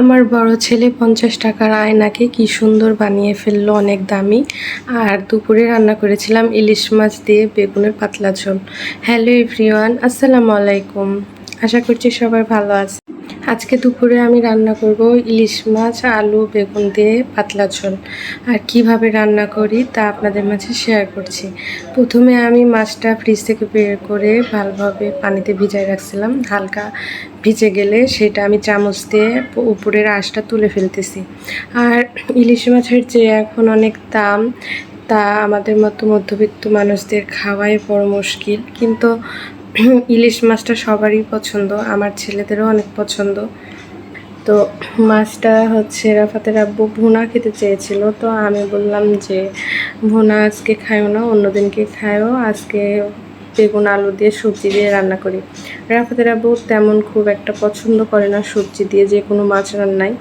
আমার বড় ছেলে পঞ্চাশ টাকার আয়নাকে কি সুন্দর বানিয়ে ফেলল, অনেক দামি। আর দুপুরে রান্না করেছিলাম ইলিশ মাছ দিয়ে বেগুনের পাতলা ঝোল। হ্যালো এভরিওয়ান, আসসালামু আলাইকুম। আশা করছি সবাই ভালো আছে। আজকে দুপুরে আমি রান্না করব ইলিশ মাছ, আলু, বেগুন দিয়ে পাতলা ঝোল। আর কীভাবে রান্না করি তা আপনাদের মাঝে শেয়ার করছি। প্রথমে আমি মাছটা ফ্রিজ থেকে বের করে ভালোভাবে পানিতে ভিজায় রাখছিলাম। হালকা ভিজে গেলে সেটা আমি চামচ দিয়ে উপরের আঁশটা তুলে ফেলতেছি। আর ইলিশ মাছের যে এখন অনেক দাম, তা আমাদের মতো মধ্যবিত্ত মানুষদের খাওয়াই বড় মুশকিল। কিন্তু ইলিশ মাছটা সবারই পছন্দ, আমার ছেলেদেরও অনেক পছন্দ। তো মাছটা হচ্ছে রাফাতের আব্বু ভুনা খেতে চেয়েছিল, তো আমি বললাম যে, ভুনা আজকে খায়ও না অন্য দিনকে খায়ও আজকে বেগুন, আলু দিয়ে সবজি দিয়ে রান্না করি। রাফাতের আব্বু তেমন খুব একটা পছন্দ করে না সবজি দিয়ে, যে কোনো মাছ রান্নায়।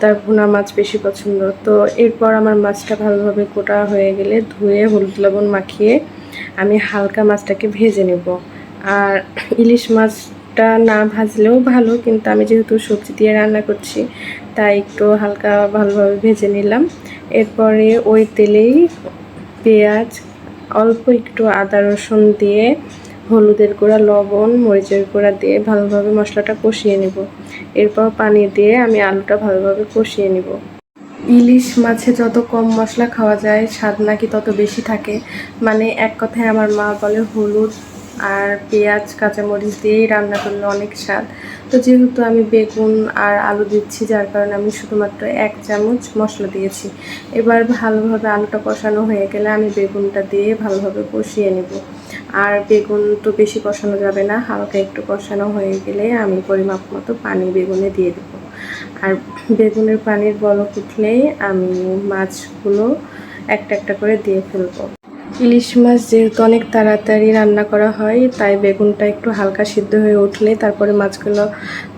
তার ভুনা মাছ বেশি পছন্দ। তো এরপর আমার মাছটা ভালোভাবে কোটা হয়ে গেলে ধুয়ে হলুদ লবণ মাখিয়ে আমি হালকা মাছটাকে ভেজে নেব। আর ইলিশ মাছটা না ভাজলেও ভালো, কিন্তু আমি যেহেতু সবজি দিয়ে রান্না করছি, তাই একটু হালকা ভালোভাবে ভেজে নিলাম। এরপরে ওই তেলেই পেঁয়াজ, অল্প একটু আদা রসুন দিয়ে হলুদের গুঁড়া, লবণ, মরিচের গুঁড়া দিয়ে ভালোভাবে মশলাটা কষিয়ে নেব। এরপর পানি দিয়ে আমি আলুটা ভালোভাবে কষিয়ে নেব। ইলিশ মাছে যত কম মশলা খাওয়া যায়, স্বাদ নাকি তত বেশি থাকে। মানে এক কথায় আমার মা বলে, হলুদ আর পেঁয়াজ, কাঁচামরিচ দিয়েই রান্না করলে অনেক স্বাদ। তো যেহেতু আমি বেগুন আর আলু দিচ্ছি, যার কারণে আমি শুধুমাত্র এক চামচ মশলা দিয়েছি। এবার ভালোভাবে আলুটা কষানো হয়ে গেলে আমি বেগুনটা দিয়ে ভালোভাবে কষিয়ে নেব। আর বেগুন তো বেশি কষানো যাবে না, হালকা একটু কষানো হয়ে গেলে আমি পরিমাপ মতো পানি বেগুনে দিয়ে দেব। আর বেগুনের পানির বলক উঠলেই আমি মাছগুলো একটা একটা করে দিয়ে ফেলব। ইলিশ মাছ যেহেতু অনেক তাড়াতাড়ি রান্না করা হয়, তাই বেগুনটা একটু হালকা সিদ্ধ হয়ে উঠলে তারপরে মাছগুলো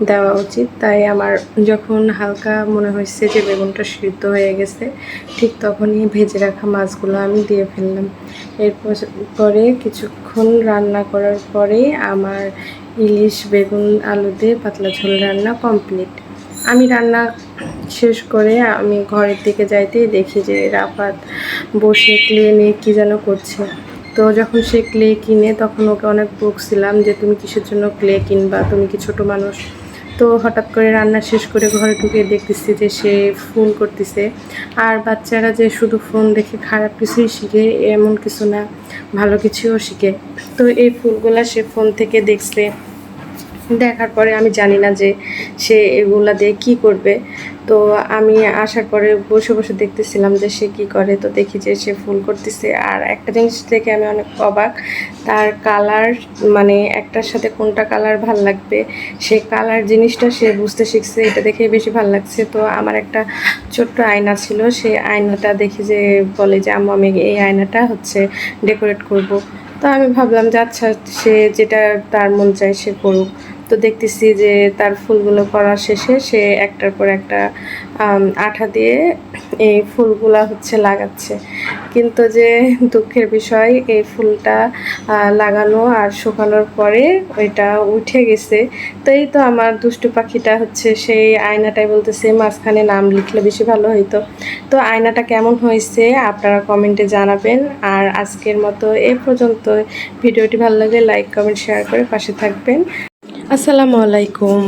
দেওয়া উচিত। তাই আমার যখন হালকা মনে হয়েছে যে বেগুনটা সিদ্ধ হয়ে গেছে, ঠিক তখনই ভেজে রাখা মাছগুলো আমি দিয়ে ফেললাম। এরপর পরে কিছুক্ষণ রান্না করার পরে আমার ইলিশ, বেগুন, আলু দিয়ে পাতলা ঝোল রান্না কমপ্লিট। আমি রান্না শেষ করে আমি ঘরের দিকে যাইতেই দেখি যে রাফাত বসে ক্লে নিয়ে কী যেন করছে। তো যখন সে ক্লে কিনে তখন ওকে অনেক বকছিলাম যে, তুমি কিসের জন্য ক্লে কিনবা? তুমি কি ছোট মানুষ? তো হঠাৎ করে রান্না শেষ করে ঘরে ঢুকে দেখতেছি যে সে ফোন করতেছে। আর বাচ্চারা যে শুধু ফোন দেখে খারাপ কিছুই শিখে, এমন কিছু না, ভালো কিছুও শিখে। তো এই ফুলগুলা সে ফোন থেকে দেখছে। দেখার পরে আমি জানি না যে সে এগুলা দিয়ে কি করবে। তো আমি আসার পরে বসে বসে দেখতেছিলাম যে সে কি করে। তো দেখি যে সে ফুল করতেছে। আর একটা জিনিস দেখে আমি অনেক অবাক। তার কালার মানে একটার সাথে কোনটা কালার ভালো লাগবে? সে কালার জিনিসটা সে বুঝতে শিখছে। এটা দেখে বেশি ভালো লাগছে। তো আমার একটা ছোট্ট আয়না ছিল। সেই আয়নাটা দেখি যে বলে যে, আম্মু, আমি এই আয়নাটা হচ্ছে ডেকোরেট করব। তো আমি ভাবলাম যে আচ্ছা সে যেটা তার মন চায় সে করুক। তো দেখতেছি যে তার ফুলগুলো করা শেষে সে একটার পর একটা আঠা দিয়ে এই ফুলগুলা হচ্ছে লাগাচ্ছে। কিন্তু যে দুঃখের বিষয়, এই ফুলটা লাগানো আর শুকানোর পরে ওইটা উঠে গেছে। তো এই তো আমার দুষ্টু পাখিটা হচ্ছে সেই আয়নাটাই বলতেছে, মাঝখানে নাম লিখলে বেশি ভালো হইতো। তো আয়নাটা কেমন হয়েছে আপনারা কমেন্টে জানাবেন। আর আজকের মতো এ পর্যন্ত ভিডিওটি ভালো লাগলে লাইক, কমেন্ট, শেয়ার করে পাশে থাকবেন। আসসালামু আলাইকুম।